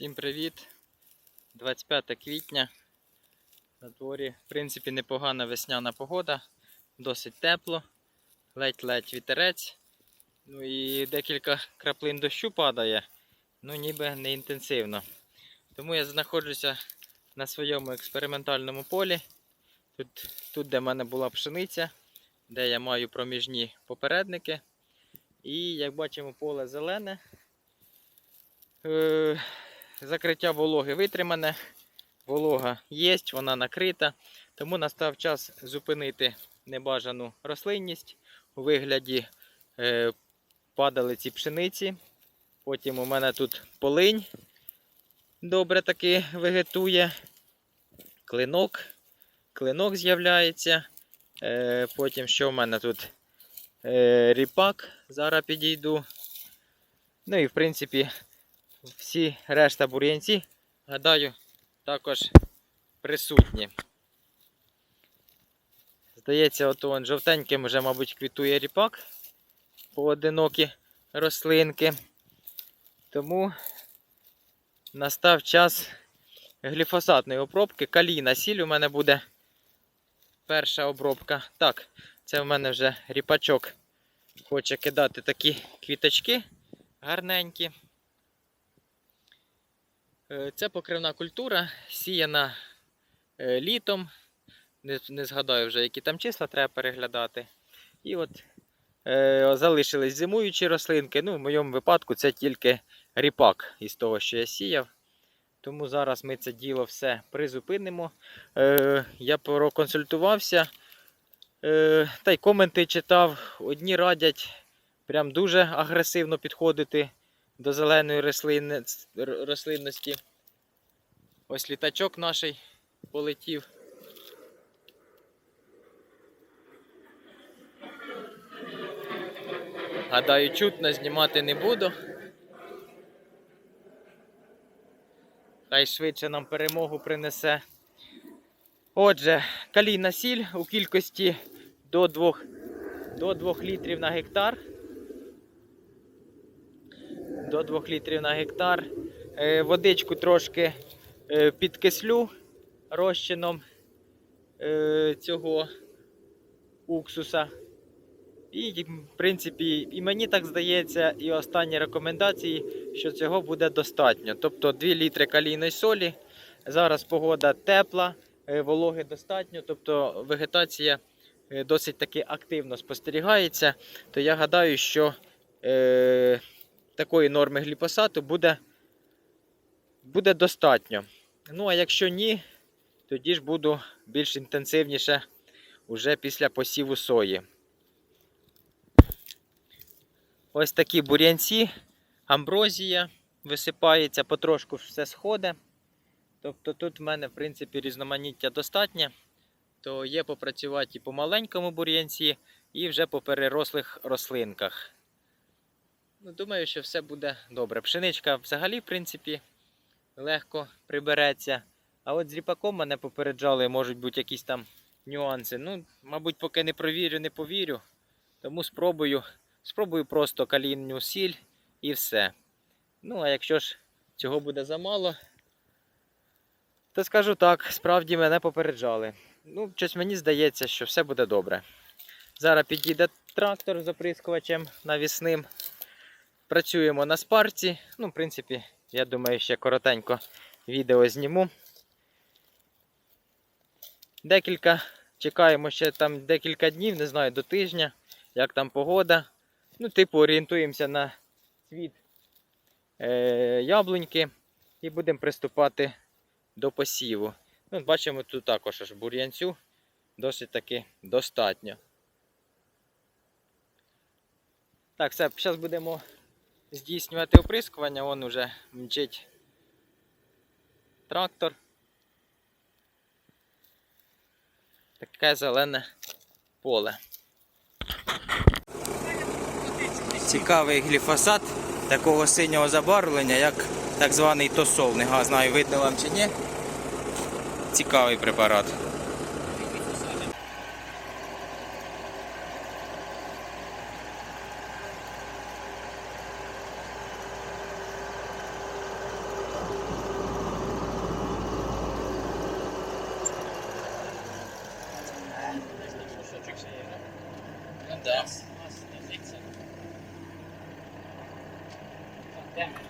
Всім привіт! 25 квітня. На дворі, в принципі, непогана весняна погода, досить тепло, ледь-ледь вітерець. Ну і декілька краплин дощу падає, ну ніби не інтенсивно. Тому я знаходжуся на своєму експериментальному полі. Тут, тут де в мене була пшениця, де я маю проміжні попередники. І як бачимо, поле зелене. Закриття вологи витримане, волога є, вона накрита. Тому настав час зупинити небажану рослинність у вигляді е, падалиці пшениці. Потім у мене тут полинь добре таки вегетує. Клинок. Клинок з'являється. Е, потім що в мене тут? Е, ріпак. Зараз підійду. Ну і в принципі всі решта бур'янці, гадаю, також присутні. Здається, от он жовтеньким вже, мабуть, квітує ріпак поодинокі рослинки. Тому настав час гліфосатної обробки. Калійна сіль у мене буде перша обробка. Так, це в мене вже ріпачок хоче кидати такі квіточки гарненькі. Це покривна культура, сіяна е, літом. Не, не згадаю вже, які там числа треба переглядати. І от е, залишились зимуючі рослинки. Ну, в моєму випадку це тільки ріпак із того, що я сіяв. Тому зараз ми це діло все призупинимо. Е, я проконсультувався е, та й коменти читав. Одні радять прям дуже агресивно підходити до зеленої рослини, рослинності. Ось літачок наш полетів. Гадаю, чутно знімати не буду. Хай швидше нам перемогу принесе. Отже, калійна сіль у кількості до 2, до 2 літрів на гектар до 2 літрів на гектар. Е, Водичку трошки е, підкислю розчином е, цього уксуса. І, в принципі, і мені так здається, і останні рекомендації, що цього буде достатньо. Тобто 2 літри калійної солі. Зараз погода тепла, вологи достатньо, тобто вегетація досить таки активно спостерігається. То я гадаю, що такої норми гліпосату буде, буде достатньо. Ну, а якщо ні, тоді ж буду більш інтенсивніше уже після посіву сої. Ось такі бур'янці, амброзія висипається, потрошку все сходить. Тобто тут в мене, в принципі, різноманіття достатнє, то є попрацювати і по маленькому бур'янці, і вже по перерослих рослинках. Ну, думаю, що все буде добре. Пшеничка взагалі, в принципі, легко прибереться. А от з ріпаком мене попереджали, можуть бути якісь там нюанси. Ну, мабуть, поки не провірю, не повірю. Тому спробую, спробую просто калійну сіль і все. Ну, а якщо ж цього буде замало, то скажу так, справді мене попереджали. Ну, щось мені здається, що все буде добре. Зараз підійде трактор з оприскувачем навісним. Працюємо на спарці. Ну, в принципі, я думаю, ще коротенько відео зніму. Декілька, чекаємо ще там декілька днів, не знаю, до тижня, як там погода. Ну, типу, орієнтуємося на цвіт е, яблуньки і будемо приступати до посіву. Ну, бачимо, тут також аж бур'янцю досить таки достатньо. Так, все, зараз будемо здійснювати оприскування, вон уже мчить трактор. Таке зелене поле. Цікавий гліфосат такого синього забарвлення, як так званий тосол. Не знаю, видно вам чи ні. Цікавий препарат. and it.